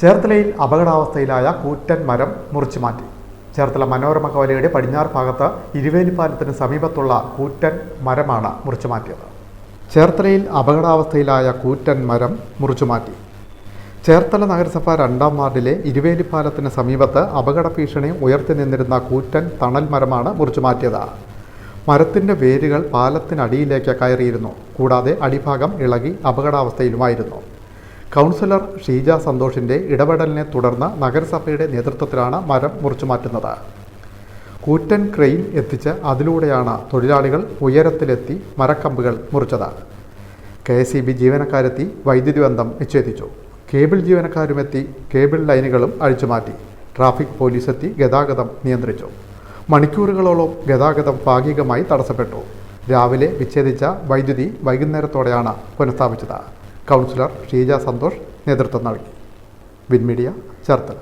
ചേർത്തലയിൽ അപകടാവസ്ഥയിലായ കൂറ്റൻ മരം മുറിച്ചു മാറ്റി. ചേർത്തല മനോരമ കവലയുടെ പടിഞ്ഞാറ് ഭാഗത്ത് ഇരുവേലിപ്പാലത്തിന് സമീപത്തുള്ള കൂറ്റൻ മരമാണ് മുറിച്ചു മാറ്റിയത്. ചേർത്തലയിൽ അപകടാവസ്ഥയിലായ കൂറ്റൻ മരം മുറിച്ചു മാറ്റി. ചേർത്തല നഗരസഭ രണ്ടാം വാർഡിലെ ഇരുവേലിപ്പാലത്തിന് സമീപത്ത് അപകട ഭീഷണി ഉയർത്തി നിന്നിരുന്ന കൂറ്റൻ തണൽ മരമാണ് മുറിച്ചു മാറ്റിയത്. മരത്തിന്റെ വേരുകൾ പാലത്തിനടിയിലേക്ക് കയറിയിരുന്നു. കൂടാതെ അടിഭാഗം ഇളകി അപകടാവസ്ഥയിലുമായിരുന്നു. കൗൺസിലർ ഷീജ സന്തോഷിന്റെ ഇടപെടലിനെ തുടർന്ന് നഗരസഭയുടെ നേതൃത്വത്തിലാണ് മരം മുറിച്ചു മാറ്റുന്നത്. കൂറ്റൻ ക്രെയിൻ എത്തിച്ച് അതിലൂടെയാണ് തൊഴിലാളികൾ ഉയരത്തിലെത്തി മരക്കമ്പുകൾ മുറിച്ചത്. കെ എസ് ഇ ബി ജീവനക്കാരെത്തി വൈദ്യുതി ബന്ധം വിച്ഛേദിച്ചു കേബിൾ ജീവനക്കാരുമെത്തി കേബിൾ ലൈനുകളും അഴിച്ചുമാറ്റി. ട്രാഫിക് പോലീസ് എത്തി ഗതാഗതം നിയന്ത്രിച്ചു. മണിക്കൂറുകളോളം ഗതാഗതം ഭാഗികമായി തടസ്സപ്പെട്ടു. രാവിലെ വിച്ഛേദിച്ച വൈദ്യുതി വൈകുന്നേരത്തോടെയാണ് പുനഃസ്ഥാപിച്ചത്. കൗൺസിലർ ഷീജ സന്തോഷ് നേതൃത്വം നൽകി. വിൻമീഡിയ ചേർത്തല.